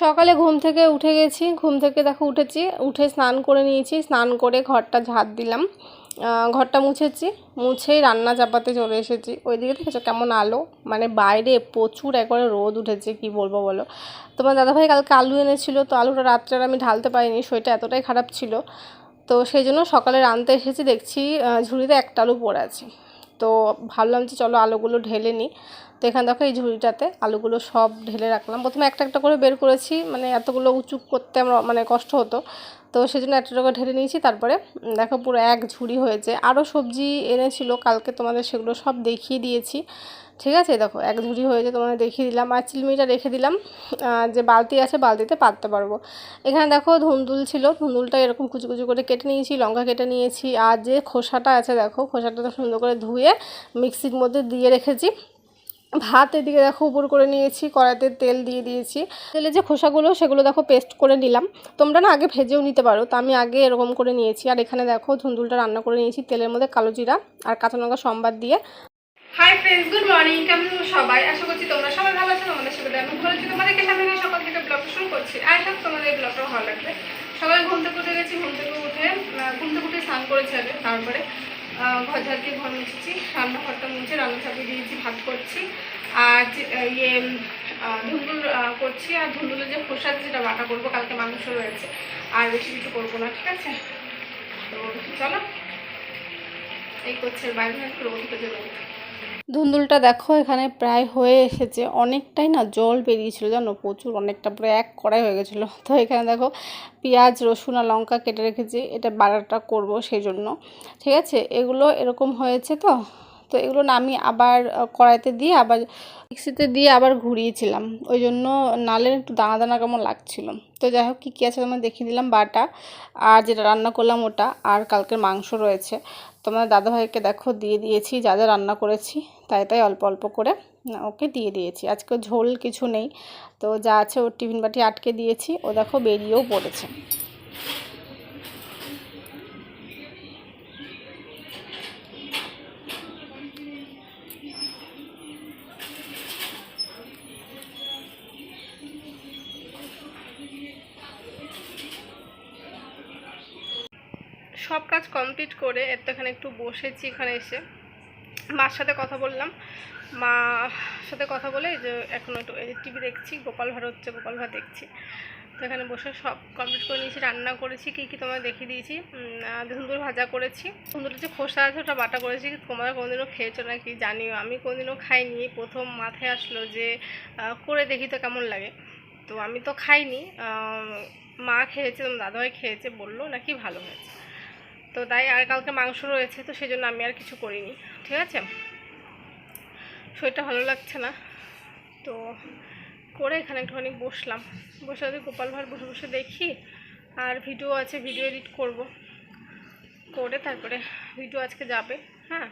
সকালে ঘুম থেকে উঠে গেছি, ঘুম থেকে দেখো উঠেছি, উঠে স্নান করে নিয়েছি, স্নান করে ঘরটা ঝাড় দিলাম। ঘরটা মুছেছি, মুছেই রান্না চাপাতে চলে এসেছি। ওইদিকে দেখেছ কেমন আলো? মানে বাইরে প্রচুর একবারে রোদ উঠেছে, কি বলব বলো? তোমার দাদাভাই কালকে আলু এনেছিল, তো আলুটা রাত্রে আমি ঢালতে পারিনি, শরীরটা এতটাই খারাপ ছিল। তো সেই জন্য সকালে রানতে এসেছি, দেখছি ঝুড়িতে একটা আলু পড়ে আছে। তো ভাবলাম যে চলো আলুগুলো ঢেলে নিই। তো এখানে দেখো এই ঝুড়িটাতে আলুগুলো সব ঢেলে রাখলাম। প্রথমে একটা একটা করে বের করেছি মানে এতগুলো উঁচু করতে আমার মানে কষ্ট হতো। তো সেই জন্য একটা টাকা ঢেলে নিয়েছি। তারপরে দেখো পুরো এক ঝুড়ি হয়েছে। আরও সবজি এনেছিল, কালকে তোমাদের সেগুলো সব দেখিয়ে দিয়েছি। ঠিক আছে, দেখো, এক ঝুড়ি হয়েছে তোমাদের দেখিয়ে দিলাম। আর চিলমিটা রেখে দিলাম যে বালতি আছে, বালতিতে পাততে পারব। এখানে দেখো, ধুন্দুল ছিল, ধুন্দুলটা এরকম কুচু কুচু করে কেটে নিয়েছি, লঙ্কা কেটে নিয়েছি। আর যে খোসাটা আছে, দেখো, খোসাটা তো সুন্দর করে ধুয়ে মিক্সির মধ্যে দিয়ে রেখেছি। ভাত এদিকে দেখো, উপর করে নিয়েছি, কড়াইতে তেল দিয়ে দিয়েছি। তেলে যে খোসাগুলো, সেগুলো দেখো, পেস্ট করে নিলাম। তোমরা না আগে ভেজেও নিতে পারো, তো আমি আগে এরকম করে নিয়েছি। আর এখানে দেখো, ধুন্দুলটা রান্না করে নিয়েছি, তেলের মধ্যে কালো জিরা আর কাঁচা লঙ্কা সম্বাদ দিয়ে। হাই ফ্রেন্ডস গুড মর্নিং কেমন সবাই? আশা করছি তোমরা সবাই ভালো আছো আমাদের সাথে আমি ভালো আছি। তোমাদেরকে সামনে নিয়ে সকাল থেকে ব্লগটা শুরু করছি। হোপ তোমাদের ব্লগটা ভালো লাগবে। সকালে ঘুম থেকে উঠে গেছি, ঘুম থেকে উঠে ঘুম থেকে উঠে স্নান করেছি আগে, তারপরে ঘর ঝাড় দিয়ে ঘর মুছেছি, রান্নাঘরটা মুছে রান্না চাপিয়ে দিয়েছি, ভাত করছি, আর ইয়ে ধুন্দুল করছি, আর ধুন্দুলের যে আছে যেটা বাটা করব, কালকে মাংস রয়েছে, আর বেশি কিছু করব না, ঠিক আছে? তো চলো, এই করছে, বাইরে একটু রোদ উঠেছে, রোদ ধুন্দুলটা দেখো, এখানে প্রায় হয়ে এসেছে। অনেকটাই না জল বেরিয়েছিল, জানো? প্রচুর, অনেকটা পুরো এক কড়াই হয়ে গেছিল। তো এখানে দেখো, পেঁয়াজ, রসুন আর লঙ্কা কেটে রেখেছি। এটা বাটাটা করব সেই জন্য ঠিক আছে? এগুলো এরকম হয়েছে তো? তো এগুলো না আমি আবার কড়াইতে দিয়ে আবার, মিক্সিতে দিয়ে আবার ঘুরিয়েছিলাম। ওই জন্য নালের একটু দানা দানা কেমন লাগছিল। তো যাই হোক, কী কী আছে তোমার দেখিয়ে দিলাম বাটা। আর যেটা রান্না করলাম ওটা। আর কালকের মাংস রয়েছে। তোমার দাদাভাইকে দেখো, দিয়ে দিয়েছি, যা যা রান্না করেছি, তাই তাই অল্প অল্প করে ওকে দিয়ে দিয়েছি। আজকে ঝোল কিছু নেই, তো যা আছে ওর টিফিন বাটি আটকে দিয়েছি, ও দেখো বেরিয়েও পড়েছে। সব কাজ কমপ্লিট করে এর তো এখানে একটু বসেছি এখানে এসে। মার সাথে কথা বললাম। মা সাথে কথা বলে যে এখন একটু টিভি দেখছি, গোপাল ভাড় হচ্ছে, গোপাল ভাড় দেখছি। তো এখানে বসে সব কমপ্লিট করে নিয়েছি, রান্না করেছি, কী কী তোমায় দেখিয়ে দিয়েছি। ধুন্দুল ভাজা করেছি। ধুন্দুলের যে খোসা আছে ওটা বাটা করেছি তোমরা কোনোদিনও খেয়েছো না কি জানিও। আমি কোনোদিনও খাইনি, প্রথম মাথায় আসলো যে করে দেখি তো কেমন লাগে। তো আমি তো খাইনি মা খেয়েছে, তোমার দাদাভাই খেয়েছে, বলল নাকি ভালো হয়েছে। তো তাই আর কালকে মাংস রয়েছে, তো সেই জন্য আমি আর কিছু করিনি, ঠিক আছে? শরীরটা ভালো লাগছে না, তো করে এখানে একটুখানি বসলাম। বসে যদি গোপাল ভাঁড় বসে বসে দেখি, আর ভিডিও আছে, ভিডিও এডিট করব। করে তারপরে ভিডিও আজকে যাবে হ্যাঁ?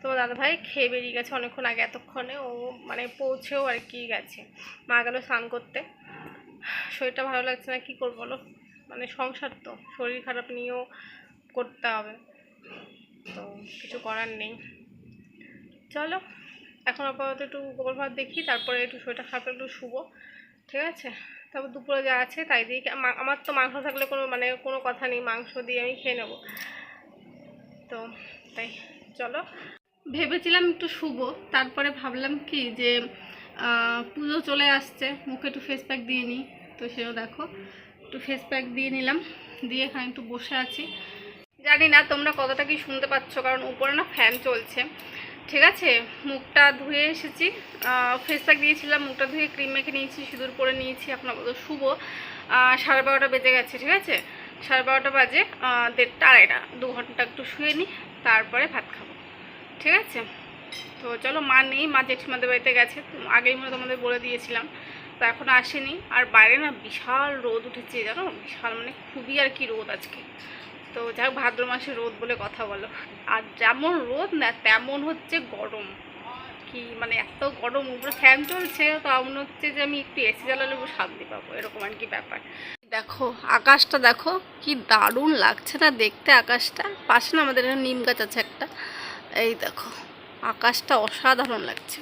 তো দাদা ভাই খেয়ে বেরিয়ে গেছে অনেকক্ষণ আগে, এতক্ষণে ও মানে পৌঁছেও আর কি গেছে। মা গেল স্নান করতে। শরীরটা ভালো লাগছে না, কি করব বলো? মানে সংসার তো, শরীর খারাপ নিয়েও করতে হবে। তো কিছু করার নেই। চলো, এখন আপাতত একটু গোবর ভাত দেখি, তারপরে একটু শরীরটা খারাপ একটু শুবো, ঠিক আছে? তারপর দুপুরে যা আছে তাই দিয়ে আমার তো মাংস থাকলে কোনো মানে কোনো কথা নেই, মাংস দিয়ে আমি খেয়ে নেব। তো তাই, চলো। ভেবেছিলাম একটু শুবো, তারপরে ভাবলাম কি যে পুজো চলে আসছে, মুখে একটু ফেস প্যাক দিয়ে নিই। তো সেও দেখো, একটু ফেস প্যাক দিয়ে নিলাম, দিয়ে এখানে একটু বসে আছি। জানি না, তোমরা কতটা কি শুনতে পাচ্ছ, কারণ উপরে না ফ্যান চলছে। ঠিক আছে, মুখটা ধুয়ে এসেছি। ফেস প্যাক দিয়েছিলাম, মুখটা ধুয়ে ক্রিম মেখে নিয়েছি, সিঁদুর পরে নিয়েছি এখন আপাতত শুভ সাড়ে বারোটা বেজে গেছে, ঠিক আছে? সাড়ে বারোটা বাজে দেড়টা, আড়াইটা, দু ঘণ্টা একটু শুয়ে নিই তারপরে ভাত খাব। ঠিক আছে? তো চলো, মা নেই, মা জেঠিমাদের বাড়িতে গেছে আগেই মনে তোমাদের বলে দিয়েছিলাম। তো এখন আসেনি। আর বাইরে না বিশাল রোদ উঠেছে, জানো? বিশাল মানে খুবই আর কি রোদ আজকে। তো যাই ভাদ্র মাসে রোদ বলে কথা বলো। আর যেমন রোদ না, তেমন হচ্ছে গরম। কি মানে এত গরম, উপরে ফ্যান চলছে, তো মনে হচ্ছে যে আমি একটু এসি জ্বালালে শান্তি পাবো, এরকম আর কি ব্যাপার। দেখো, আকাশটা দেখো, কি দারুণ লাগছে না দেখতে আকাশটা। পাশে না আমাদের নিম গাছ আছে একটা। এই দেখো, আকাশটা অসাধারণ লাগছে।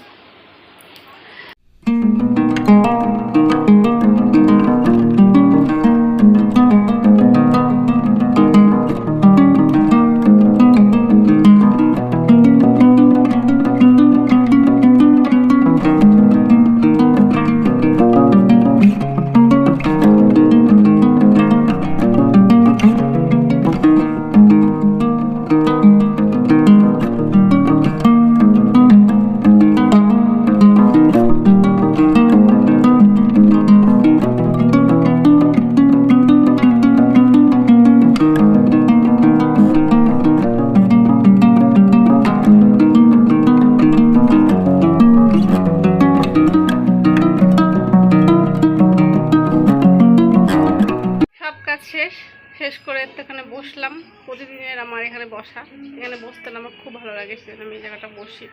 শেষ করে এখানে বসলাম। প্রতিদিনের আমার এখানে বসা। এখানে বসতে আমার খুব ভালো লাগে, সেজন্য আমি এই জায়গাটা বসি।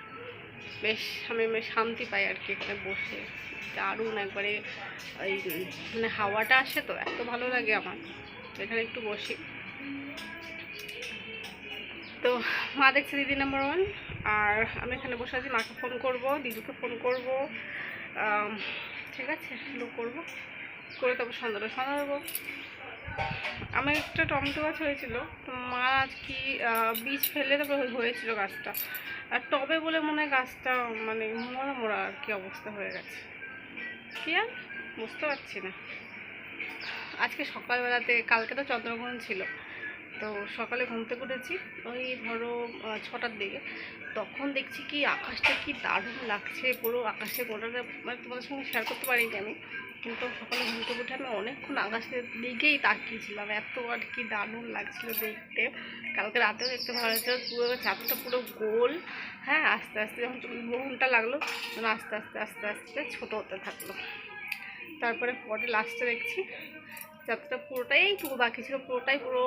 বেশ, আমি শান্তি পাই আর কি এখানে বসে। দারুণ একবারে ওই মানে হাওয়াটা আসে তো, এত ভালো লাগে আমার। এখানে একটু বসি। তো মা দেখছে দিদি নাম্বার ওয়ান আর আমি এখানে বসে আছি, মাকে ফোন করব, দিদুকে ফোন করব ঠিক আছে লোক করব। করে তারপর সন্ধ্যাটা সন্ধ্যা দেবো আমার একটা টমেটো গাছ হয়েছিল। মা আজ কি বীজ ফেলে তারপর হয়ে- হয়েছিল গাছটা। আর টবে বলে মনে হয় গাছটা মানে মোড়া মোড়া আর কি অবস্থা হয়ে গেছে। কি আর? বুঝতে পারছি না। আজকে সকালবেলাতে, কালকে তো চন্দ্রগ্রহণ ছিল। তো সকালে ঘুম থেকে ওই ধরো ছটার দিকে। তখন দেখছি কি, আকাশটা কি দারুণ লাগছে। পুরো আকাশে গোটাটা মানে তোমাদের সঙ্গে শেয়ার করতে পারিনি আমি। কিন্তু সকালে ঘুম থেকে উঠে আমি অনেকক্ষণ আকাশের দিকেই তাকিয়েছিলাম। এত আর কি দারুণ লাগছিল দেখতে। কালকে রাতেও দেখতে ভালো লাগছিল, পুরো চাঁদটা পুরো গোল। হ্যাঁ আস্তে আস্তে যখন গ্রহণটা লাগল, তখন আস্তে আস্তে আস্তে আস্তে ছোটো হতে থাকল। তারপরে পরে লাস্টে দেখছি, চাঁদটা পুরোটাই পুরো বাকি ছিল, পুরোটাই পুরো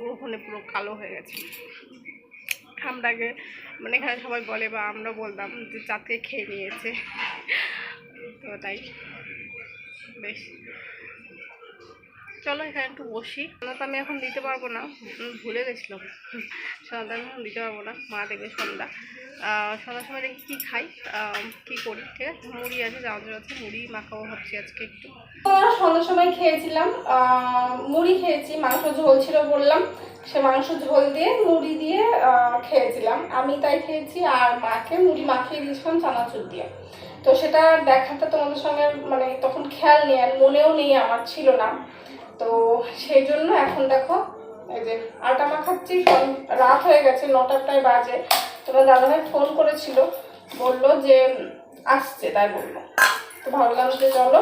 গ্রহণে পুরো কালো হয়ে গেছে। আমরা আগে মানে এখানে সবাই বলে বা আমরা বলতাম যে চাঁদকে খেয়ে নিয়েছে। তো তাই। বেশ। চলো, এখানে একটু বসি। না তো আমি এখন দিতে পারব না। ভুলে গেছিলাম। সন্ধ্যা আমি এখন দিতে পারব না। মা দেবে সন্ধ্যা। সন্ধ্যার সময় দেখি কী খাই। কী করি, ঠিক আছে? মুড়ি আছে জামাজুর আছে, মুড়ি মাখাবো ভাবছি আজকে একটু। সন্ধ্যার সময় খেয়েছিলাম। মুড়ি খেয়েছি, মাংস ঝোল ছিল বললাম। সে মাংস ঝোল দিয়ে মুড়ি দিয়ে খেয়েছিলাম। আমি তাই খেয়েছি আর মাকে মুড়ি মাখিয়ে দিয়েছিলাম চানাচুর দিয়ে। তো সেটা দেখাতে তোমাদের সঙ্গে মানে তখন খেয়াল নেই আর মনেও নেই, আমার ছিল না। তো সেই জন্য এখন দেখো, এই যে আটা মাখাচ্ছি রাত হয়ে গেছে নটার প্রায় বাজে। তোমার দাদাভাই ফোন করেছিল, বলল যে, আসছে, তাই বলল। তো ভাবলাম যে চলো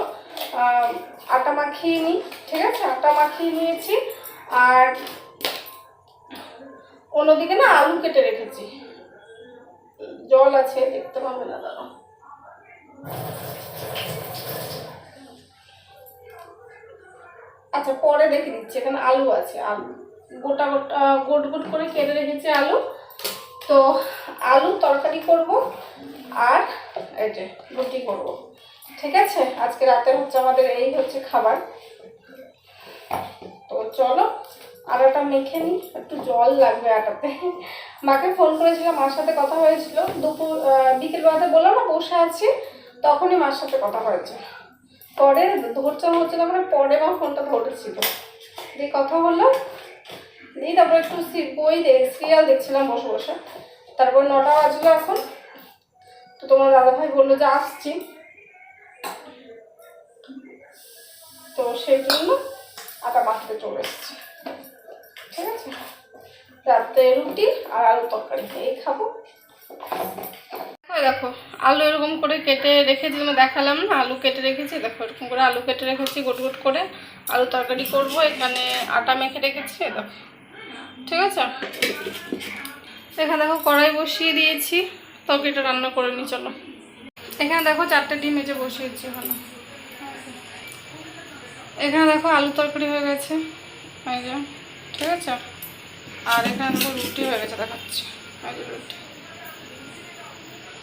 আটা মাখিয়ে নিই, ঠিক আছে? আটা মাখিয়ে নিয়েছি, আর অন্যদিকে না আলু কেটে রেখেছি। জল আছে, দেখতে পাবে না দাঁড়াও আচ্ছা পরে দেখে দিচ্ছি এখানে আলু আছে, আলু। গোটা গোটা, গোট গোট করে কেটে রেখেছি আলু। তো আলু তরকারি করব আর যে রুটি করব। ঠিক আছে? আজকে রাতে হচ্ছে আমাদের এই হচ্ছে খাবার। তো চলো, আটাটা মেখে নিই। একটু জল লাগবে আটাতে। মাকে ফোন করেছিলাম, মার সাথে কথা হয়েছিল। দুপুর বিকেলবেলাতে বললাম না, বসে আছি। তখনই মার সাথে কথা হয়েছে। পরে ধরছিলাম হচ্ছে মানে পরে মা ফোনটা ধরেছিল। দিয়ে কথা হলো, দিয়ে তারপরে একটু বই সিরিয়াল দেখছিলাম বসে বসে। তারপর নটা বাজলো এখন। তো তোমার দাদাভাই বলল যে আসছি। তো সেই জন্য আটা মাখতে চলে এসেছি। ঠিক আছে? রাত্রে রুটি আর আলু তরকারি। এই খাব। দেখো, আলু এরকম করে কেটে রেখেছি আমি দেখালাম না, আলু কেটে রেখেছি, দেখো, এরকম করে আলু কেটে রেখেছি, গোট গোট করে। আলু তরকারি করব, এখানে আটা মেখে রেখেছি দেখো। ঠিক আছে? এখানে দেখো, কড়াই বসিয়ে দিয়েছি, তরকারিটা রান্না করে নিই চলো। এখানে দেখো, চারটে ডিম এজে বসিয়েছি ওখানে এখানে। দেখো, আলু তরকারি হয়ে গেছে ঠিক আছে? আর এখানে দেখো, রুটি হয়ে গেছে, দেখাচ্ছি। রুটি।